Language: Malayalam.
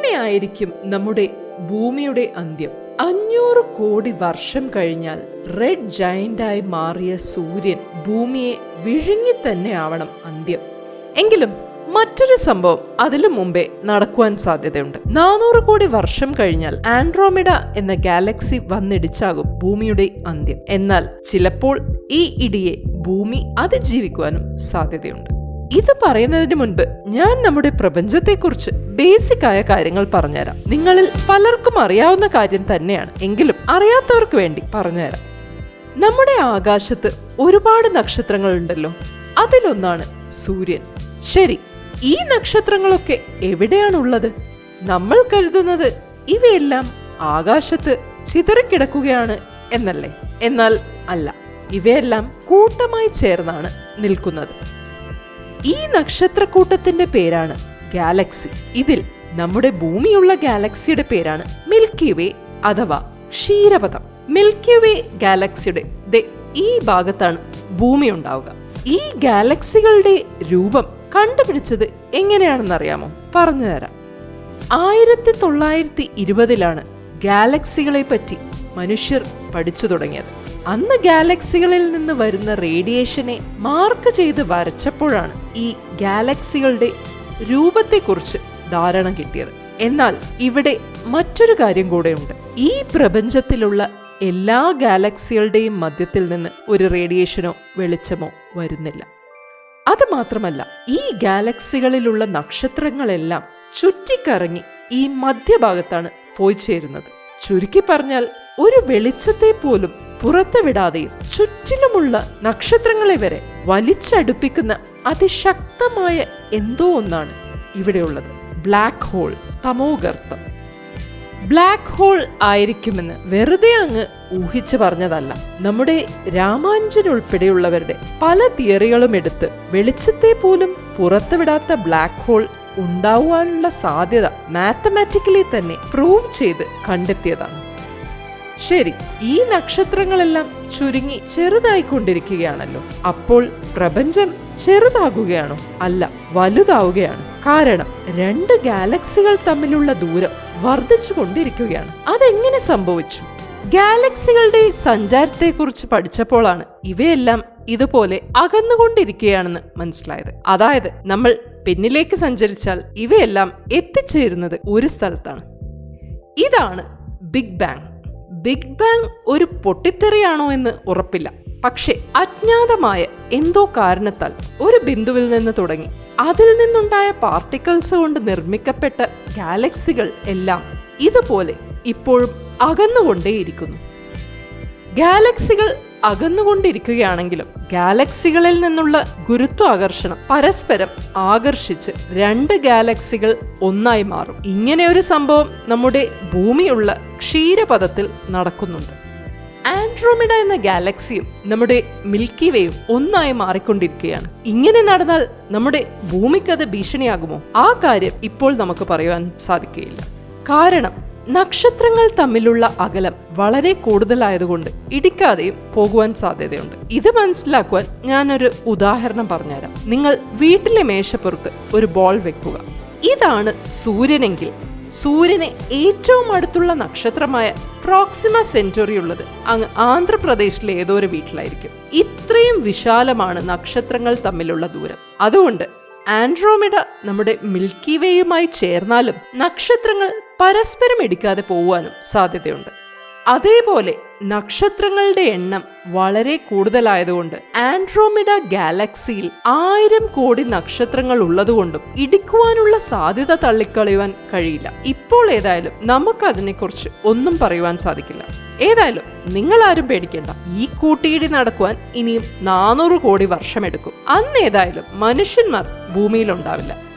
എങ്ങനെയായിരിക്കും നമ്മുടെ ഭൂമിയുടെ അന്ത്യം? അഞ്ഞൂറ് കോടി വർഷം കഴിഞ്ഞാൽ റെഡ് ജയന്റായി മാറിയ സൂര്യൻ ഭൂമിയെ വിഴുങ്ങി തന്നെ ആവണം അന്ത്യം. എങ്കിലും മറ്റൊരു സംഭവം അതിലും മുമ്പേ നടക്കുവാൻ സാധ്യതയുണ്ട്. നാനൂറ് കോടി വർഷം കഴിഞ്ഞാൽ ആൻഡ്രോമിഡ എന്ന ഗാലക്സി വന്നിടിച്ചാകും ഭൂമിയുടെ അന്ത്യം. എന്നാൽ ചിലപ്പോൾ ഈ ഇടിയെ ഭൂമി അതിജീവിക്കുവാനും സാധ്യതയുണ്ട്. ഇത് പറയുന്നതിന് മുൻപ് ഞാൻ നമ്മുടെ പ്രപഞ്ചത്തെക്കുറിച്ച് ബേസിക് ആയ കാര്യങ്ങൾ പറഞ്ഞുതരാം. നിങ്ങളിൽ പലർക്കും അറിയാവുന്ന കാര്യം തന്നെയാണ്. എങ്കിലും അറിയാത്തവർക്ക് വേണ്ടി പറഞ്ഞുതരാം. നമ്മുടെ ആകാശത്ത് ഒരുപാട് നക്ഷത്രങ്ങൾ ഉണ്ടല്ലോ അതിലൊന്നാണ് സൂര്യൻ. ശരി ഈ നക്ഷത്രങ്ങളൊക്കെ എവിടെയാണുള്ളത്? നമ്മൾ കരുതുന്നത് ഇവയെല്ലാം ആകാശത്ത് ചിതറിക്കിടക്കുകയാണ് എന്നല്ലേ? എന്നാൽ അല്ല ഇവയെല്ലാം കൂട്ടമായി ചേർന്നാണ് നിൽക്കുന്നത്. ഈ നക്ഷത്രക്കൂട്ടത്തിന്റെ പേരാണ് ഗാലക്സി. ഇതിൽ നമ്മുടെ ഭൂമിയുള്ള ഗാലക്സിയുടെ പേരാണ് മിൽക്കി വേ അഥവാ ക്ഷീരപഥം. മിൽക്കി വേ ഗാലക്സിയുടെ ഈ ഭാഗത്താണ് ഭൂമി ഉണ്ടാവുക. ഈ ഗാലക്സികളുടെ രൂപം കണ്ടുപിടിച്ചത് എങ്ങനെയാണെന്നറിയാമോ? പറഞ്ഞുതരാം ആയിരത്തി തൊള്ളായിരത്തി ഇരുപതിലാണ് ഗാലക്സികളെ പറ്റി മനുഷ്യർ പഠിച്ചു തുടങ്ങിയത്. അന്ന് ഗാലക്സികളിൽ നിന്ന് വരുന്ന റേഡിയേഷനെ മാർക്ക് ചെയ്ത് വരച്ചപ്പോഴാണ് ഈ ഗാലക്സികളുടെ രൂപത്തെക്കുറിച്ച് ധാരണ കിട്ടിയത്. എന്നാൽ ഇവിടെ മറ്റൊരു കാര്യം കൂടെയുണ്ട്. ഈ പ്രപഞ്ചത്തിലുള്ള എല്ലാ ഗാലക്സികളുടെയും മധ്യത്തിൽ നിന്ന് ഒരു റേഡിയേഷനോ വെളിച്ചമോ വരുന്നില്ല. അത് മാത്രമല്ല ഈ ഗാലക്സികളിലുള്ള നക്ഷത്രങ്ങളെല്ലാം ചുറ്റിക്കറങ്ങി ഈ മധ്യഭാഗത്താണ് പോയി ചേരുന്നത്. ചുരുക്കി പറഞ്ഞാൽ ഒരു വെളിച്ചത്തെ പോലും പുറത്തുവിടാതെയും ചുറ്റിലുമുള്ള നക്ഷത്രങ്ങളെ വരെ വലിച്ചടുപ്പിക്കുന്ന അതിശക്തമായ എന്തോ ഒന്നാണ് ഇവിടെയുള്ളത്. ബ്ലാക്ക് ഹോൾ തമോഗർത്തം. ബ്ലാക്ക് ഹോൾ ആയിരിക്കുമെന്ന് വെറുതെ അങ്ങ് ഊഹിച്ചു പറഞ്ഞതല്ല. നമ്മുടെ രാമാനുജൻ ഉൾപ്പെടെയുള്ളവരുടെ പല തിയറികളും എടുത്ത് വെളിച്ചത്തെ പോലും പുറത്തുവിടാത്ത ബ്ലാക്ക് ഹോൾ ഉണ്ടാവാനുള്ള സാധ്യത മാത്തമാറ്റിക്കലി തന്നെ പ്രൂവ് ചെയ്ത് കണ്ടെത്തിയതാണ്. ശരി ഈ നക്ഷത്രങ്ങളെല്ലാം ചുരുങ്ങി ചെറുതായിക്കൊണ്ടിരിക്കുകയാണല്ലോ. അപ്പോൾ പ്രപഞ്ചം ചെറുതാകുകയാണോ? അല്ല വലുതാവുകയാണ്. കാരണം രണ്ട് ഗാലക്സികൾ തമ്മിലുള്ള ദൂരം വർദ്ധിച്ചു കൊണ്ടിരിക്കുകയാണ് അതെങ്ങനെ സംഭവിച്ചു? ഗാലക്സികളുടെ സഞ്ചാരത്തെക്കുറിച്ച് പഠിച്ചപ്പോഴാണ് ഇവയെല്ലാം ഇതുപോലെ അകന്നുകൊണ്ടിരിക്കുകയാണെന്ന് മനസ്സിലായത്. അതായത് നമ്മൾ പിന്നിലേക്ക് സഞ്ചരിച്ചാൽ ഇവയെല്ലാം എത്തിച്ചേരുന്നത് ഒരു സ്ഥലത്താണ്. ഇതാണ് ബിഗ് ബാങ്. ബിഗ് ബാങ് ഒരു പൊട്ടിത്തെറിയാണോ എന്ന് ഉറപ്പില്ല. പക്ഷെ അജ്ഞാതമായ എന്തോ കാരണത്താൽ ഒരു ബിന്ദുവിൽ നിന്ന് തുടങ്ങി. അതിൽ നിന്നുണ്ടായ പാർട്ടിക്കിൾസ് കൊണ്ട് നിർമ്മിക്കപ്പെട്ട ഗാലക്സികൾ എല്ലാം ഇതുപോലെ ഇപ്പോഴും അകന്നുകൊണ്ടേയിരിക്കുന്നു. ഗാലക്സികൾ അകന്നുകൊണ്ടിരിക്കുകയാണെങ്കിലും ഗാലക്സികളിൽ നിന്നുള്ള ഗുരുത്വാകർഷണം പരസ്പരം ആകർഷിച്ച് രണ്ട് ഗാലക്സികൾ ഒന്നായി മാറും. ഇങ്ങനെ ഒരു സംഭവം നമ്മുടെ ഭൂമിയുള്ള ക്ഷീരപഥത്തിൽ നടക്കുന്നുണ്ട്. ആൻഡ്രോമിഡ എന്ന ഗാലക്സിയും നമ്മുടെ മിൽക്കി വേയും ഒന്നായി മാറിക്കൊണ്ടിരിക്കുകയാണ്. ഇങ്ങനെ നടന്നാൽ നമ്മുടെ ഭൂമിക്കത് ഭീഷണിയാകുമോ? ആ കാര്യം ഇപ്പോൾ നമുക്ക് പറയുവാൻ സാധിക്കുകയില്ല. കാരണം നക്ഷത്രങ്ങൾ തമ്മിലുള്ള അകലം വളരെ കൂടുതലായതുകൊണ്ട് ഇടിക്കാതെയും പോകുവാൻ സാധ്യതയുണ്ട്. ഇത് മനസ്സിലാക്കുവാൻ ഞാനൊരു ഉദാഹരണം പറഞ്ഞുതരാം. നിങ്ങൾ വീട്ടിലെ മേശപ്പുറത്ത് ഒരു ബോൾ വെക്കുക. ഇതാണ് സൂര്യനെങ്കിൽ. സൂര്യന് ഏറ്റവും അടുത്തുള്ള നക്ഷത്രമായ പ്രോക്സിമ സെന്ററി ഉള്ളത് അങ്ങ് ആന്ധ്രാപ്രദേശിലെ ഏതോ ഒരു വീട്ടിലായിരിക്കും. ഇത്രയും വിശാലമാണ് നക്ഷത്രങ്ങൾ തമ്മിലുള്ള ദൂരം. അതുകൊണ്ട് ആൻഡ്രോമിഡ നമ്മുടെ മിൽക്കി വേയുമായി ചേർന്നാലും നക്ഷത്രങ്ങൾ പരസ്പരം ഇടിക്കാതെ പോവാനും സാധ്യതയുണ്ട്. അതേപോലെ നക്ഷത്രങ്ങളുടെ എണ്ണം വളരെ കൂടുതലായതുകൊണ്ട് ആൻഡ്രോമിഡ ഗാലക്സിയിൽ ആയിരം കോടി നക്ഷത്രങ്ങൾ ഉള്ളതുകൊണ്ടും ഇടിക്കുവാനുള്ള സാധ്യത തള്ളിക്കളയുവാൻ കഴിയില്ല. ഇപ്പോൾ ഏതായാലും നമുക്കതിനെക്കുറിച്ച് ഒന്നും പറയുവാൻ സാധിക്കില്ല. ഏതായാലും നിങ്ങൾ ആരും പേടിക്കേണ്ട. ഈ കൂട്ടിയിടി നടക്കുവാൻ ഇനിയും നാനൂറ് കോടി വർഷമെടുക്കും. അന്ന് ഏതായാലും മനുഷ്യന്മാർ ഭൂമിയിൽ ഉണ്ടാവില്ല